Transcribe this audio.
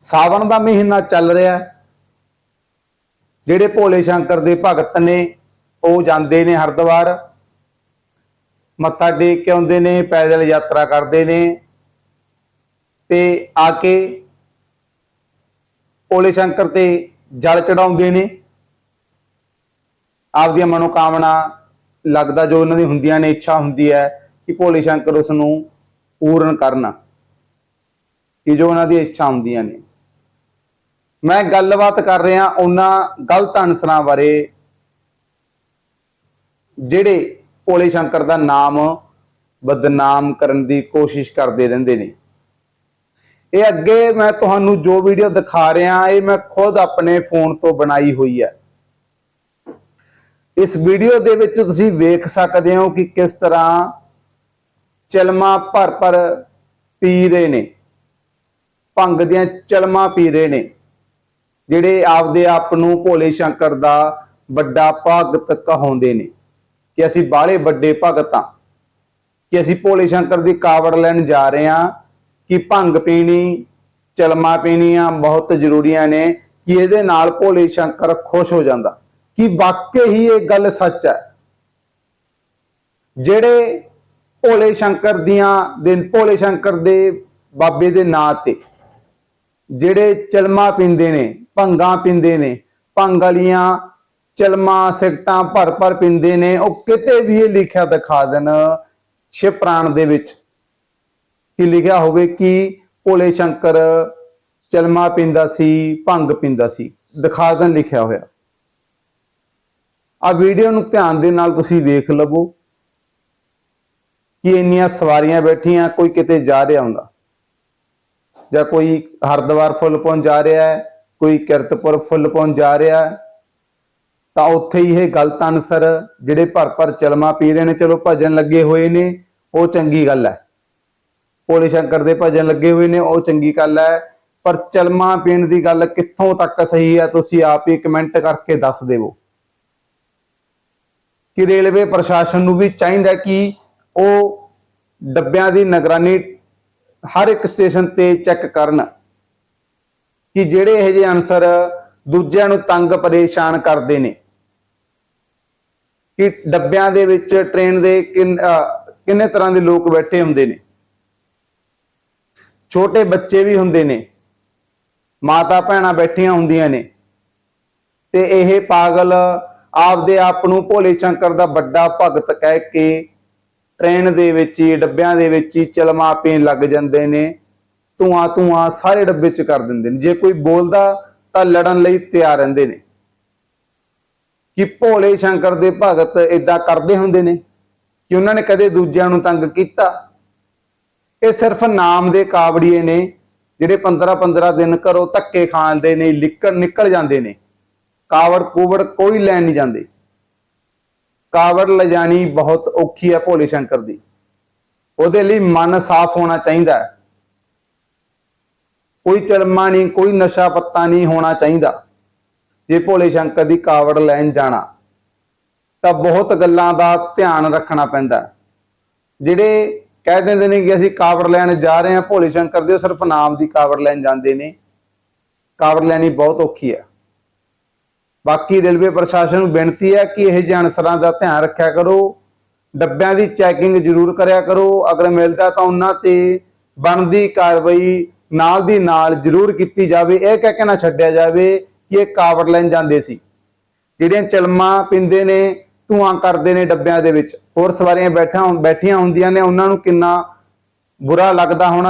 ਸਾਵਣ ਦਾ ਮਹੀਨਾ ਚੱਲ ਰਿਹਾ ਜਿਹੜੇ ਭੋਲੇ ਸ਼ੰਕਰ ਦੇ ਭਗਤ ਨੇ, ਉਹ ਜਾਂਦੇ ਨੇ ਹਰਿਦੁਆਰ। ਮੱਥਾ ਟੇਕ ਕੇ ਆਉਂਦੇ ਨੇ, ਪੈਦਲ ਯਾਤਰਾ ਕਰਦੇ ਨੇ। ਤੇ ਆ ਕੇ ਭੋਲੇ ਸ਼ੰਕਰ ਤੇ ਜਲ ਚੜਾਉਂਦੇ ਨੇ। ਆਪਦੀਆਂ ਮਨੋਕਾਮਨਾ ਲੱਗਦਾ ਜੋ ਉਹਨਾਂ ਦੀ ਹੁੰਦੀਆਂ ਨੇ, ਇੱਛਾ ਹੁੰਦੀ ਹੈ ਕਿ ਭੋਲੇ ਸ਼ੰਕਰ ਉਸ ਨੂੰ ਪੂਰਨ ਕਰਨ, ਕਿ ਜੋ ਉਹਨਾਂ ਦੀ ਇੱਛਾ ਹੁੰਦੀਆਂ ਨੇ। ਮੈਂ ਗੱਲਬਾਤ ਕਰ ਰਿਹਾ ਉਹਨਾਂ ਗਲਤ ਅਨਸਰਾਂ ਬਾਰੇ, ਜਿਹੜੇ ਭੋਲੇ ਸ਼ੰਕਰ ਦਾ ਨਾਮ ਬਦਨਾਮ ਕਰਨ ਦੀ ਕੋਸ਼ਿਸ਼ ਕਰਦੇ ਰਹਿੰਦੇ ਨੇ। ਇਹ ਅੱਗੇ ਮੈਂ ਤੁਹਾਨੂੰ ਜੋ ਵੀਡੀਓ ਦਿਖਾ ਰਿਹਾ, ਇਹ ਮੈਂ ਖੁਦ ਆਪਣੇ ਫੋਨ ਤੋਂ ਬਣਾਈ ਹੋਈ ਹੈ। ਇਸ ਵੀਡੀਓ ਦੇ ਵਿੱਚ ਤੁਸੀਂ ਵੇਖ ਸਕਦੇ ਹੋ ਕਿ ਕਿਸ ਤਰ੍ਹਾਂ ਚਲਮਾ ਭਰ ਭਰ ਪੀ ਰਹੇ ਨੇ। ਭੰਗ ਦੀਆਂ ਚਲਮਾ ਪੀ ਰਹੇ ਨੇ। ਜਿਹੜੇ ਆਪਦੇ ਆਪ ਨੂੰ ਭੋਲੇ ਸ਼ੰਕਰ ਦਾ ਵੱਡਾ ਭਗਤ ਕਹਾਉਂਦੇ ਨੇ ਕਿ ਅਸੀਂ ਬਾਹਲੇ ਵੱਡੇ ਭਗਤ ਹਾਂ, ਕਿ ਅਸੀਂ ਭੋਲੇ ਸ਼ੰਕਰ ਦੀ ਕਾਵੜ ਲੈਣ ਜਾ ਰਹੇ ਹਾਂ, ਕਿ ਭੰਗ ਪੀਣੀ, ਚਲਮਾ ਪੀਣੀਆਂ ਬਹੁਤ ਜ਼ਰੂਰੀਆਂ ਨੇ, ਕਿ ਇਹਦੇ ਨਾਲ ਭੋਲੇ ਸ਼ੰਕਰ ਖੁਸ਼ ਹੋ ਜਾਂਦਾ। ਕਿ ਵਾਕਈ ਹੀ ਇਹ ਗੱਲ ਸੱਚ ਹੈ। ਜਿਹੜੇ ਭੋਲੇ ਸ਼ੰਕਰ ਦੀਆਂ ਦਿਨ ਭੋਲੇ ਸ਼ੰਕਰ ਦੇ ਬਾਬੇ ਦੇ ਨਾਂ ਤੇ ਜਿਹੜੇ ਚਲਮਾ ਪੀਂਦੇ ਨੇ, ਭੰਗਾਂ ਪੀਂਦੇ ਨੇ, ਭੰਗ ਵਾਲੀਆਂ ਚਲਮਾ, ਸਿਗਟਾਂ ਭਰ ਭਰ ਪੀਂਦੇ ਨੇ, ਉਹ ਕਿਤੇ ਵੀ ਇਹ ਲਿਖਿਆ ਦਿਖਾ ਦੇਣ ਸ਼ਿਵ ਪ੍ਰਾਣ ਦੇ ਵਿੱਚ। ਕਿ ਲਿਖਿਆ ਹੋਵੇ ਕਿ ਭੋਲੇ ਸ਼ੰਕਰ ਚਲਮਾ ਪੀਂਦਾ ਸੀ, ਭੰਗ ਪੀਂਦਾ ਸੀ। ਦਿਖਾ ਦੇਣ ਲਿਖਿਆ ਹੋਇਆ। ਆ ਵੀਡੀਓ ਨੂੰ ਧਿਆਨ ਦੇ ਨਾਲ ਤੁਸੀਂ ਵੇਖ ਲਵੋ ਕਿ ਇੰਨੀਆਂ ਸਵਾਰੀਆਂ ਬੈਠੀਆਂ, ਕੋਈ ਕਿਤੇ ਜਾ ਰਿਹਾ ਹੁੰਦਾ। ਜਾਂ ਕੋਈ ਹਰਦੁਆਰ ਫੁੱਲ ਪਹੁੰਚ ਜਾ ਰਿਹਾ ਹੈ, ਕੋਈ ਕਿਰਤਪੁਰ ਫੁੱਲ ਪਹੁੰਚ ਜਾ ਰਿਹਾ ਹੈ, ਤਾਂ ਉੱਥੇ ਹੀ ਇਹ ਗਲਤ ਅਨਸਰ ਜਿਹੜੇ ਭਰ ਭਰ ਚਲਮਾ ਪੀ ਰਹੇ ਨੇ, ਚਲੋ ਭਜਨ ਲੱਗੇ ਹੋਏ ਨੇ, ਉਹ ਚੰਗੀ ਗੱਲ ਹੈ। ਭੋਲੇ ਸ਼ੰਕਰ ਦੇ ਭਜਨ ਲੱਗੇ ਹੋਏ ਨੇ, ਉਹ ਚੰਗੀ ਗੱਲ ਹੈ। ਪਰ ਚਲਮਾ ਪੀਣ ਦੀ ਗੱਲ ਕਿੱਥੋਂ ਤੱਕ ਸਹੀ ਹੈ, ਤੁਸੀਂ ਆਪ ਹੀ ਕਮੈਂਟ ਕਰਕੇ ਦੱਸ ਦੇਵੋ। ਕਿ ਰੇਲਵੇ ਪ੍ਰਸ਼ਾਸਨ ਨੂੰ ਵੀ ਚਾਹੀਦਾ ਕਿ ਉਹ ਡੱਬਿਆਂ ਦੀ ਨਿਗਰਾਨੀ ਹਰ ਇੱਕ ਸਟੇਸ਼ਨ ਤੇ ਚੈੱਕ ਕਰਨ ਕਿ ਜਿਹੜੇ ਇਹ ਜਿਹੇ ਅਨਸਰ ਦੂਜਿਆਂ ਨੂੰ ਤੰਗ ਪਰੇਸ਼ਾਨ ਕਰਦੇ ਨੇ। ਕਿ ਡੱਬਿਆਂ ਦੇ ਵਿੱਚ, ਟ੍ਰੇਨ ਦੇ ਕਿੰਨੇ ਤਰ੍ਹਾਂ ਦੇ ਲੋਕ ਬੈਠੇ ਹੁੰਦੇ ਨੇ। ਛੋਟੇ ਬੱਚੇ ਵੀ ਹੁੰਦੇ ਨੇ। ਮਾਤਾ ਭੈਣਾਂ ਬੈਠੀਆਂ ਹੁੰਦੀਆਂ ਨੇ। ਤੇ ਇਹ ਪਾਗਲ ਆਪਦੇ ਆਪ ਨੂੰ ਭੋਲੇ ਸ਼ੰਕਰ ਦਾ ਵੱਡਾ ਭਗਤ ਕਹਿ ਕੇ ਟ੍ਰੇਨ ਦੇ ਵਿੱਚ ਹੀ, ਡੱਬਿਆਂ ਦੇ ਵਿੱਚ ਹੀ ਚਲਮਾ ਪੀਣ ਲੱਗ ਜਾਂਦੇ ਨੇ। ਧੂਆਂ ਧੂਆਂ ਸਾਰੇ ਡੱਬੇ ਚ ਕਰ ਦਿੰਦੇ ਨੇ। ਜੇ ਕੋਈ ਬੋਲਦਾ ਤਾਂ ਲੜਨ ਲਈ ਤਿਆਰ ਰਹਿੰਦੇ ਨੇ। ਕਿ ਭੋਲੇ ਸ਼ੰਕਰ ਦੇ ਭਗਤ ਇਦਾਂ ਕਰਦੇ ਹੁੰਦੇ ਨੇ ਕਿ ਉਹਨਾਂ ਨੇ ਕਦੇ ਦੂਜਿਆਂ ਨੂੰ ਤੰਗ ਕੀਤਾ। ਇਹ ਸਿਰਫ ਨਾਮ ਦੇ ਕਾਵੜੀਏ ਨੇ, ਜਿਹੜੇ 15 15 ਦਿਨ ਘਰੋਂ ਧੱਕੇ ਖਾਂਦੇ ਨੇ ਨਿਕਲ ਨਿਕਲ ਜਾਂਦੇ ਨੇ। ਕਾਵੜ ਕੂਵੜ ਕੋਈ ਲੈਣ ਨਹੀਂ ਜਾਂਦੇ। ਕਾਵੜ ਲਿਜਾਣੀ ਬਹੁਤ ਔਖੀ ਹੈ ਭੋਲੇ ਸ਼ੰਕਰ ਦੀ। ਉਹਦੇ ਲਈ ਮਨ ਸਾਫ਼ ਹੋਣਾ ਚਾਹੀਦਾ ਹੈ। ਕੋਈ ਚੜਮਾ ਨਹੀਂ, ਕੋਈ ਨਸ਼ਾ ਪੱਤਾ ਨਹੀਂ ਹੋਣਾ ਚਾਹੀਦਾ। ਜੇ ਭੋਲੇ ਸ਼ੰਕਰ ਦੀ ਕਾਵੜ ਲੈਣ ਜਾਣਾ, ਤਾਂ ਬਹੁਤ ਗੱਲਾਂ ਦਾ ਧਿਆਨ ਰੱਖਣਾ ਪੈਂਦਾ ਜਿਹੜੇ ਕਹਿ ਦਿੰਦੇ ਨੇ ਕਿ ਅਸੀਂ ਕਾਵੜ ਲੈਣ ਜਾ ਰਹੇ ਹਾਂ, ਭੋਲੇ ਸ਼ੰਕਰ ਦੇ ਉਹ ਸਿਰਫ ਨਾਮ ਦੀ ਕਾਵੜ ਲੈਣ ਜਾਂਦੇ ਨੇ। ਕਾਵੜ ਲੈਣੀ ਬਹੁਤ ਔਖੀ ਹੈ। ਬਾਕੀ ਰੇਲਵੇ ਪ੍ਰਸ਼ਾਸਨ ਨੂੰ ਬੇਨਤੀ ਹੈ ਕਿ ਇਹ ਅਨਸਰਾਂ ਦਾ ਧਿਆਨ ਰੱਖਿਆ ਕਰੋ, ਡੱਬਿਆਂ ਦੀ ਚੈਕਿੰਗ ਜ਼ਰੂਰ ਕਰਿਆ ਕਰੋ, ਅਗਰ ਮਿਲਦਾ ਤਾਂ ਉਹਨਾਂ ਤੇ ਬਣਦੀ ਕਾਰਵਾਈ ਨਾਲ ਦੀ ਨਾਲ ਜ਼ਰੂਰ ਕੀਤੀ ਜਾਵੇ, ਇਹ ਕਹਿ ਕੇ ਨਾ ਛੱਡਿਆ ਜਾਵੇ ਕਿ ਇਹ ਕਾਵਰ ਲੈਣ ਜਾਂਦੇ ਸੀ। ਜਿਹੜੀਆਂ ਚਲਮਾ ਪਿੰਦੇ ਨੇ, ਧੂਆਂ ਕਰਦੇ ਨੇ ਡੱਬਿਆਂ ਦੇ ਵਿੱਚ, ਹੋਰ ਸਵਾਰੀਆਂ ਬੈਠਾ, ਬੈਠੀਆਂ ਹੁੰਦੀਆਂ ਨੇ, ਉਹਨਾਂ ਨੂੰ ਕਿੰਨਾ ਬੁਰਾ ਲੱਗਦਾ ਹੋਣਾ